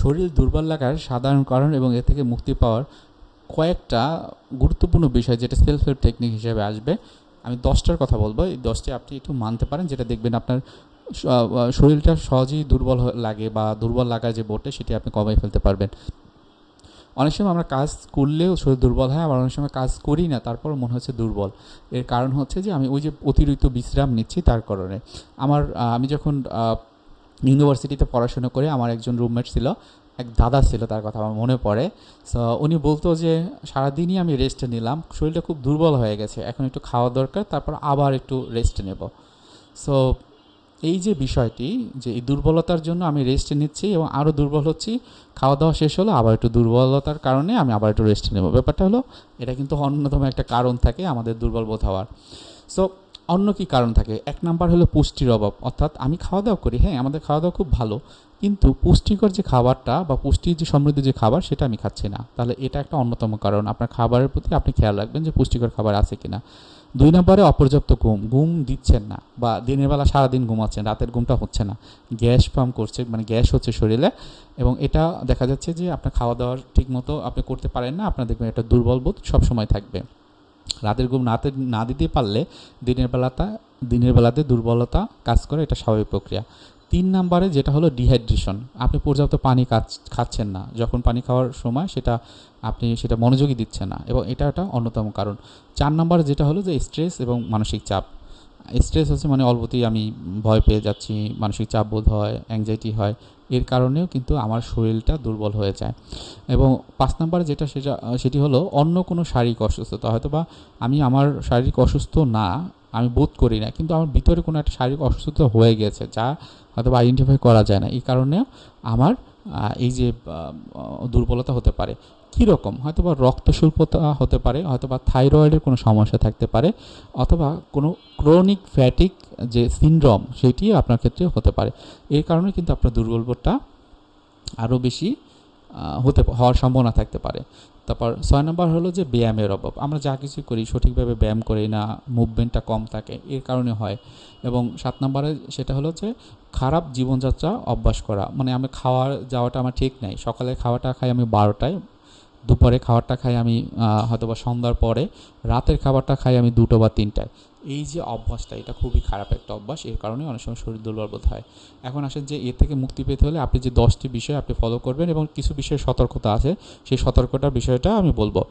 শরীর দুর্বল লাগার সাধারণ কারণ এবং এ থেকে মুক্তি পাওয়ার কয়েকটা গুরুত্বপূর্ণ বিষয় যেটা সেলফ হেল্প টেকনিক হিসেবে আসবে, আমি দশটার কথা বলব। এই দশটি আপনি একটু মানতে পারেন, যেটা দেখবেন আপনার শরীরটা সহজেই দুর্বল লাগে বা দুর্বল লাগার যে বোটে, সেটি আপনি কমিয়ে ফেলতে পারবেন। অনেক সময় আমরা কাজ করলেও শরীর দুর্বল হয়, আবার অনেক সময় কাজ করি না তারপর মনে হচ্ছে দুর্বল। এর কারণ হচ্ছে যে, আমি ওই যে অতিরিক্ত বিশ্রাম নিচ্ছি তার কারণে। আমার আমি যখন ইউনিভার্সিটিতে পড়াশোনা করে আমার একজন রুমমেট ছিল, এক দাদা ছিল তার কথা আমার মনে পড়ে। সো উনি বলতো যে, সারাদিনই আমি রেস্ট নিলাম, শরীরটা খুব দুর্বল হয়ে গেছে, এখন একটু খাওয়া দরকার, তারপর আবার একটু রেস্ট নেব। সো এই যে বিষয়টি, যে এই দুর্বলতার জন্য আমি রেস্ট নিচ্ছি এবং আরও দুর্বল হচ্ছি, খাওয়া দাওয়া শেষ হলো, আবার একটু দুর্বলতার কারণে আমি আবার একটু রেস্ট নেব। ব্যাপারটা হলো, এটা কিন্তু অন্যতম একটা কারণ থাকে আমাদের দুর্বল বোধ হওয়ার। সো অন্য কি কারণ থাকে? এক নাম্বার হলো পুষ্টির অভাব। অর্থাৎ আমি খাওয়া দাওয়া করি হ্যাঁ আমাদের খাওয়া দাওয়া খুব ভালো, কিন্তু পুষ্টিকর যে খাবারটা বা পুষ্টির যে সমৃদ্ধ যে খাবার, সেটা আমি খাচ্ছি না। তাহলে এটা একটা অন্যতম কারণ। আপনার খাবারের প্রতি আপনি খেয়াল রাখবেন যে পুষ্টিকর খাবার আছে কিনা। দুই নম্বরে অপর্যাপ্ত ঘুম। ঘুম দিচ্ছেন না বা দিনের বেলা সারাদিন ঘুমাচ্ছেন, রাতের ঘুমটা হচ্ছে না। গ্যাস ফার্ম করছে মানে গ্যাস হচ্ছে শরীরে এবং এটা দেখা যাচ্ছে যে আপনার খাওয়া দাওয়ার ঠিক মতো আপনি করতে পারেন না, আপনার দেখবেন একটা দুর্বল বোধ সবসময় থাকবে। রাতের ঘুম রাতে না দিতে পারলে দিনের বেলাটা, দিনের বেলাতে দুর্বলতা কাজ করে, এটা স্বাভাবিক প্রক্রিয়া। তিন নাম্বারে যেটা হলো ডিহাইড্রেশন আপনি পর্যাপ্ত পানি খাচ্ছেন না। যখন পানি খাওয়ার সময় সেটা আপনি সেটা মনোযোগী দিচ্ছেন না এবং এটা একটা অন্যতম কারণ। চার নাম্বার যেটা হলো যে স্ট্রেস এবং মানসিক চাপ। স্ট্রেস হচ্ছে মানে অল্পতেই আমি ভয় পেয়ে যাচ্ছি, মানসিক চাপ বোধ হয় অ্যাংজাইটি হয়। এর কারণেও কিন্তু আমার শরীরটা দুর্বল হয়ে যায়। এবং পাঁচ নাম্বার যেটা সেটা, সেটি হলো অন্য কোনো শারীরিক অসুস্থতা। হয়তো বা আমি আমার শারীরিক অসুস্থ না, আমি বোধ করি না, কিন্তু আমার ভিতরে কোনো একটা শারীরিক অসুস্থতা হয়ে গেছে, যা হয়তো আইডেন্টিফাই করা যায় না। এই কারণে আমার এই যে দুর্বলতা হতে পারে। কীরকম? হয়তো বা রক্ত স্বল্পতা হতে পারে হয়তো বা থাইরয়েডের কোনো সমস্যা থাকতে পারে, অথবা কোনো ক্রনিক ফ্যাটিক যে সিনড্রোম, সেটি আপনার ক্ষেত্রে হতে পারে। এই কারণে কিন্তু আপনার দুর্বলতা আরও বেশি হতে হওয়ার সম্ভাবনা থাকতে পারে। তারপর ছয় নম্বর হলো যে ব্যায়ামের অভাব। আমরা যা কিছু করি, সঠিকভাবে ব্যায়াম করি না, মুভমেন্টটা কম থাকে, এর কারণে হয়। এবং সাত নম্বরে সেটা হলো যে খারাপ জীবনযাত্রা অভ্যাস করা। মানে আমি খাওয়ার যাওয়াটা আমার ঠিক নাই। সকালে খাওয়াটা খাই আমি বারোটায় দুপুরে খাবারটা খাই আমি হয়তো বা সন্ধ্যার পরে। রাতের খাবারটা খাই আমি দুটো বা তিনটায়। এই যে অভ্যাসটা, এটা খুবই খারাপ একটা অভ্যাস। এর কারণে অনেক সময় শরীর দুর্বল বোধ হয়। এখন আসেন যে, এর থেকে মুক্তি পেতে হলে আপনি যে দশটি বিষয় আপনি ফলো করবেন এবং কিছু বিষয়ে সতর্কতা আছে, সেই সতর্কতার বিষয়টা আমি বলব।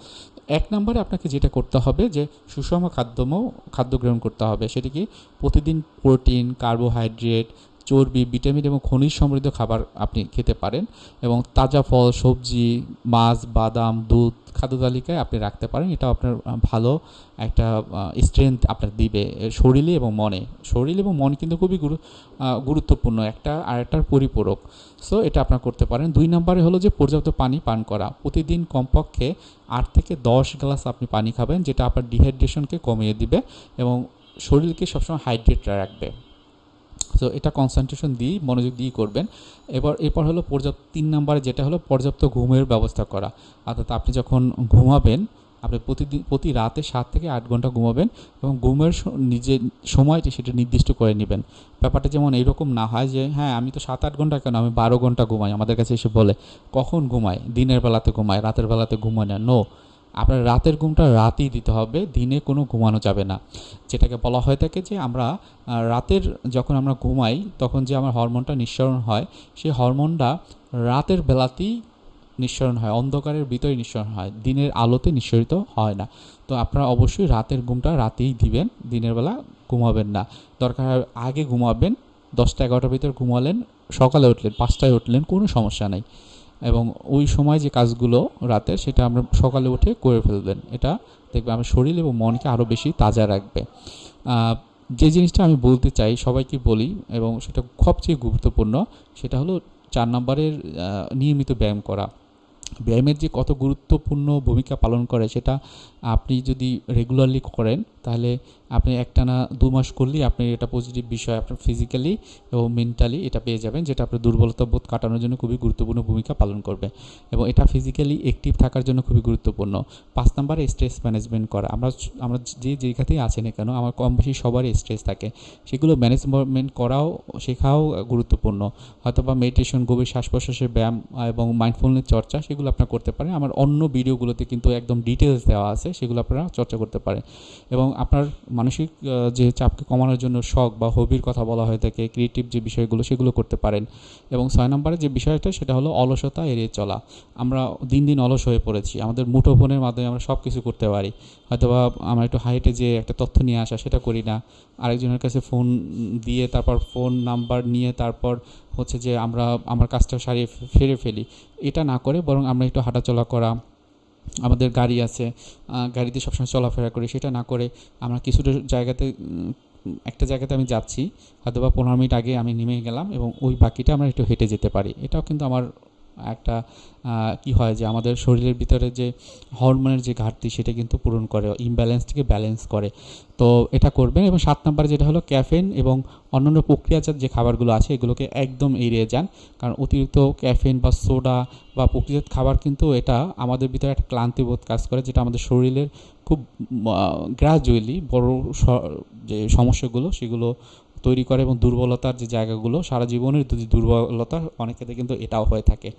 এক নম্বরে আপনাকে যেটা করতে হবে যে, সুষম খাদ্যম খাদ্য গ্রহণ করতে হবে। সেটি কি? প্রতিদিন প্রোটিন কার্বোহাইড্রেট চর্বি, ভিটামিন এবং খনিজ সমৃদ্ধ খাবার আপনি খেতে পারেন এবং তাজা ফল, সবজি, মাছ, বাদাম, দুধ, খাদ্য তালিকায় আপনি রাখতে পারেন। এটা আপনার ভালো একটা স্ট্রেংথ আপনার দিবে শরীরে এবং মনে। শরীর এবং মন কিন্তু খুবই গুরু গুরুত্বপূর্ণ একটা, আর একটার পরিপূরক। সো এটা আপনার করতে পারেন। দুই নম্বরে হলো যে পর্যাপ্ত পানি পান করা। প্রতিদিন কমপক্ষে আট থেকে দশ গ্লাস আপনি পানি খাবেন, যেটা আপনার ডিহাইড্রেশনকে কমিয়ে দিবে এবং শরীরকে সবসময় হাইড্রেট রাখবে। তো এটা কনসেন্ট্রেশন দিয়েই মনোযোগ দিয়েই করবেন। এবার, এরপর হলো পর্যাপ্ত, তিন নম্বরে যেটা হলো পর্যাপ্ত ঘুমের ব্যবস্থা করা। অর্থাৎ আপনি যখন ঘুমাবেন, আপনি প্রতিদিন প্রতি রাতে সাত থেকে আট ঘণ্টা ঘুমাবেন এবং ঘুমের নিজের সময়টি সেটা নির্দিষ্ট করে নেবেন। ব্যাপারটা যেমন এইরকম না হয় যে হ্যাঁ আমি তো সাত, আট ঘণ্টা কেন? আমি বারো ঘণ্টা ঘুমাই। আমাদের কাছে এসে বলে, কখন ঘুমাই? দিনের বেলাতে ঘুমাই, রাতের বেলাতে ঘুমাই না? নো আপনার রাতের ঘুমটা রাতেই দিতে হবে, দিনে কোনো ঘুমানো যাবে না। যেটাকে বলা হয়ে থাকে যে আমরা রাতের যখন আমরা ঘুমাই, তখন যে আমার হরমোনটা নিঃসরণ হয়, সেই হরমোনটা রাতের বেলাতেই নিঃসরণ হয়, অন্ধকারের ভিতরে নিঃসরণ হয়, দিনের আলোতে নিঃসরিত হয় না। তো আপনারা অবশ্যই রাতের ঘুমটা রাতেই দিবেন, দিনের বেলা ঘুমাবেন না। দরকার আগে ঘুমাবেন, দশটা এগারোটার ভিতরে ঘুমালেন, সকালে উঠলেন, পাঁচটায় উঠলেন, কোনো সমস্যা নেই। এবং ওই সময় যে কাজগুলো রাতে, সেটা আমরা সকালে উঠে করে ফেলবেন। এটা দেখবে আমার শরীর এবং মনকে আরও বেশি তাজা রাখবে। যে জিনিসটা আমি বলতে চাই, সবাইকে বলি, এবং সেটা সবচেয়ে গুরুত্বপূর্ণ, সেটা হলো চার নম্বরের নিয়মিত ব্যায়াম করা। ব্যায়ামের যে কত গুরুত্বপূর্ণ ভূমিকা পালন করে, সেটা আপনি যদি রেগুলারলি করেন তাহলে আপনি একটানা দু মাস করলেই আপনি এটা পজিটিভ বিষয় আপনার ফিজিক্যালি এবং মেন্টালি এটা পেয়ে যাবেন, যেটা আপনার দুর্বলতা বোধ কাটানোর জন্য খুবই গুরুত্বপূর্ণ ভূমিকা পালন করবে। এবং এটা ফিজিক্যালি অ্যাক্টিভ থাকার জন্য খুবই গুরুত্বপূর্ণ। পাঁচ নাম্বারে স্ট্রেস ম্যানেজমেন্ট করা। আমরা আমরা যে যেখানেই আছি না কেন, আমার কম বেশি সবারই স্ট্রেস থাকে। সেগুলো ম্যানেজমেন্ট করাও, শেখাও গুরুত্বপূর্ণ। হয়তো বা মেডিটেশন গভীর শ্বাস প্রশ্বাসের ব্যায়াম এবং মাইন্ডফুলনেস চর্চা, সেগুলো আপনারা করতে পারেন। আমার অন্য ভিডিওগুলোতে কিন্তু একদম ডিটেলস দেওয়া আছে, সেগুলো আপনারা চর্চা করতে পারেন। এবং আপনার মানসিক যে চাপকে কমানোর জন্য শখ বা হবির কথা বলা হয়ে থাকে ক্রিয়েটিভ যে বিষয়গুলো, সেগুলো করতে পারেন। এবং ছয় নম্বরে যে বিষয়টা, সেটা হলো অলসতা এড়িয়ে চলা। আমরা দিন দিন অলস হয়ে পড়েছি। আমাদের মুঠোফোনের মাধ্যমে আমরা সব কিছু করতে পারি। হয়তোবা আমরা একটু হাইটে যে একটা তথ্য নিয়ে আসা, সেটা করি না। আরেকজনের কাছে ফোন দিয়ে তারপর ফোন নাম্বার নিয়ে তারপর হচ্ছে যে আমরা, আমার কাজটা সারিয়ে ফেরে ফেলি। এটা না করে বরং আমরা একটু হাঁটাচলা করা আমাদের গাড়ি আছে গাড়িতে সবসময় চলাফেরা করি, সেটা না করে আমরা কিছুটা জায়গাতে, একটা জায়গাতে আমি যাচ্ছি হয়তো বা পনেরো মিনিট আগে আমি নেমে গেলাম এবং ওই বাকিটা আমরা একটু হেঁটে যেতে পারি। এটাও কিন্তু আমার একটা কি হয় যে আমাদের শরীরের ভিতরে যে হরমোনের যে ঘাটতি সেটা কিন্তু পূরণ করে ইমব্যালেন্সটিকে ব্যালেন্স করে। তো এটা করবেন এবং সাত নম্বরে যেটা হলো ক্যাফেন এবং অন্যান্য প্রক্রিয়াজাত যে খাবারগুলো আছে এগুলোকে একদম এড়িয়ে যান। কারণ অতিরিক্ত ক্যাফেন বা সোডা বা প্রক্রিয়াজাত খাবার কিন্তু এটা আমাদের ভিতরে একটা ক্লান্তিবোধ কাজ করে, যেটা আমাদের শরীরের খুব গ্রাজুয়ালি বড় যে সমস্যাগুলো সেগুলো তৈরি করে এবং দুর্বলতার যে জায়গাগুলো সারা জীবনের যদি দুর্বলতা অনেক ক্ষেত্রে কিন্তু এটাও হয়ে থাকে।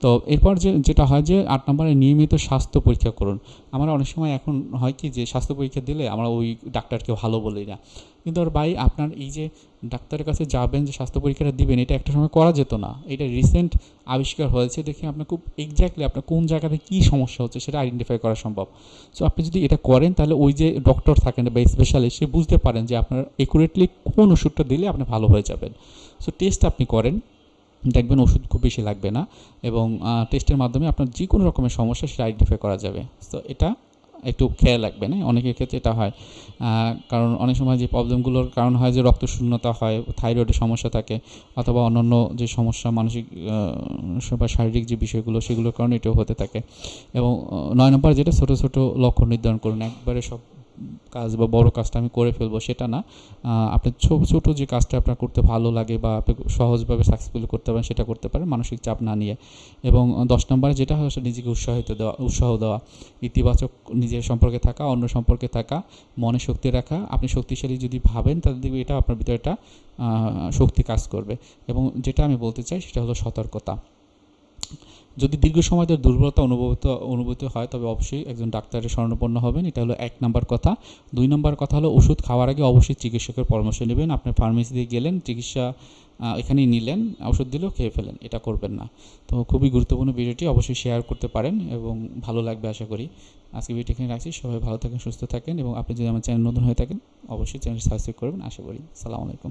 তো এরপর যে, যেটা হয় যে আট নম্বরে নিয়মিত স্বাস্থ্য পরীক্ষা করুন। আমরা অনেক সময় এখন হয় কি যে স্বাস্থ্য পরীক্ষা দিলে আমরা ওই ডাক্তারকে ভালো বলি না। কিন্তু ওর ভাই, আপনার এই যে ডাক্তারের কাছে যাবেন যে স্বাস্থ্য পরীক্ষাটা দিবেন, এটা একটা সময় করা যেত না। এটা রিসেন্ট আবিষ্কার হয়েছে, দেখে আপনার খুব এক্স্যাক্টলি আপনার কোন জায়গাতে কী সমস্যা হচ্ছে সেটা আইডেন্টিফাই করা সম্ভব। সো আপনি যদি এটা করেন, তাহলে ওই যে ডক্টর থাকেন বা স্পেশালিস্ট সে বুঝতে পারেন যে আপনার একুরেটলি কোন ওষুধটা দিলে আপনি ভালো হয়ে যাবেন। সো টেস্ট আপনি করেন, দেখবেন ওষুধ খুব বেশি লাগবে না এবং টেস্টের মাধ্যমে আপনার যে কোনো রকমের সমস্যা সেটা আইডেন্টিফাই করা যাবে। তো এটা একটু খেয়াল রাখবেন হ্যাঁ? অনেকের ক্ষেত্রে এটা হয়। কারণ অনেক সময় যে প্রবলেমগুলোর কারণ হয় যে রক্ত শূন্যতা হয় থাইরয়েডের সমস্যা থাকে, অথবা অন্যান্য যে সমস্যা, মানসিক বা শারীরিক যে বিষয়গুলো, সেগুলোর কারণে এটাও হতে থাকে। এবং নয় নম্বর যেটা ছোটো ছোটো লক্ষ্য নির্ধারণ করুন, একবারে সব কাজ বা বড় কাজটা আমি করে ফেলব সেটা না। আপনি ছোটো ছোটো যে কাজটা আপনার করতে ভালো লাগে বা আপনি সহজভাবে সাকসেসফুল করতে পারেন সেটা করতে পারেন মানসিক চাপ না নিয়ে। এবং দশ নম্বরে যেটা হয় নিজেকে উৎসাহিত দেওয়া, উৎসাহ দেওয়া, ইতিবাচক নিজের সম্পর্কে থাকা, অন্য সম্পর্কে থাকা, মনে শক্তি রাখা। আপনি শক্তিশালী যদি ভাবেন তাহলে দেখবে এটা আপনার ভিতরে একটা শক্তি কাজ করবে। এবং যেটা আমি বলতে চাই সেটা হলো সতর্কতা। যদি দীর্ঘ সময় ধরে দুর্বলতা অনুভূত অনুভূত হয়, তবে অবশ্যই একজন ডাক্তারের শরণাপন্ন হবেন। এটা হলো এক নাম্বার কথা। দুই নাম্বার কথা হলো, ওষুধ খাওয়ার আগে অবশ্যই চিকিৎসকের পরামর্শ নেবেন। আপনি ফার্মেসিতে গেলেন, চিকিৎসা এখানেই নিলেন, ওষুধ দিলেও খেয়ে ফেলেন। এটা করবেন না। তো খুবই গুরুত্বপূর্ণ ভিডিওটি অবশ্যই শেয়ার করতে পারেন এবং ভালো লাগবে আশা করি। আজকে ভিডিও এখানে রাখছি। সবাই ভালো থাকেন, সুস্থ থাকেন এবং আপনি যদি আমার চ্যানেল নতুন হয়ে থাকেন, অবশ্যই চ্যানেল সাবস্ক্রাইব করবেন, আশা করি। সালাম আলাইকুম।